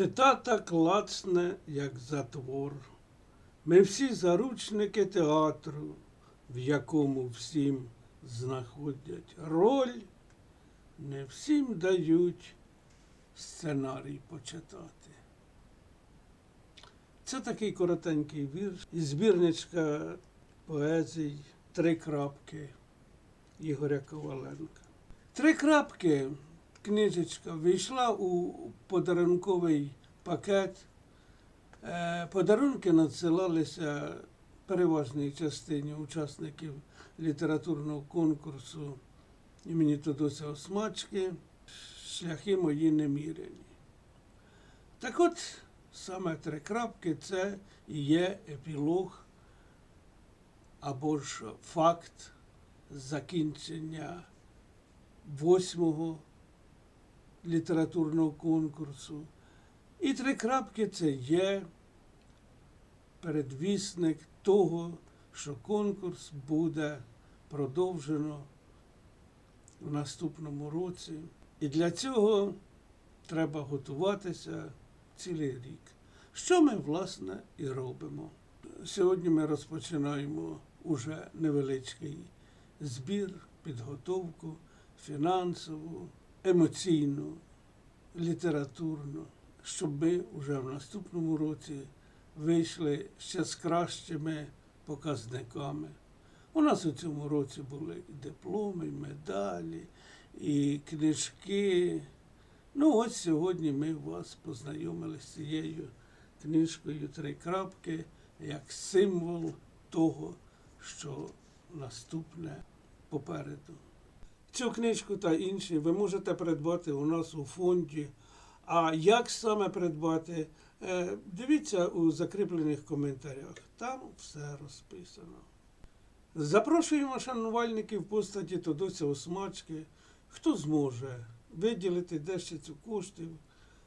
Цитата клацне, як затвор. Ми всі заручники театру, в якому всім знаходять роль, не всім дають сценарій почитати. Це такий коротенький вірш із збірничка поезій Три крапки Ігоря Коваленка. Три крапки книжечка вийшла у подарунковий пакет. Е, Подарунки надсилалися переважній частині учасників літературного конкурсу імені Тодося Осмачки Шляхи мої неміряні. Так от, саме три крапки це і є епілог або ж факт закінчення восьмого літературного конкурсу. І три крапки це є передвісник того, що конкурс буде продовжено в наступному році. І для цього треба готуватися цілий рік. Що ми, власне, і робимо. Сьогодні ми розпочинаємо уже невеличкий збір, підготовку фінансову, емоційну, літературну, щоб ми вже в наступному році вийшли ще з кращими показниками. У нас у цьому році були і дипломи, і медалі, і книжки. Ну, ось сьогодні ми вас познайомили з цією книжкою Три крапки як символ того, що наступне попереду. Цю книжку та інші ви можете придбати у нас у фонді. А як саме придбати? Е, Дивіться у закріплених коментарях. Там все розписано. Запрошуємо шанувальників постаті Тодося Осмачки, хто зможе виділити дещицю коштів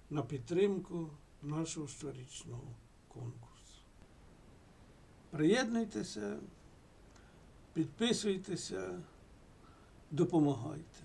на підтримку нашого щорічного конкурсу. Приєднуйтеся, підписуйтеся, допомагайте.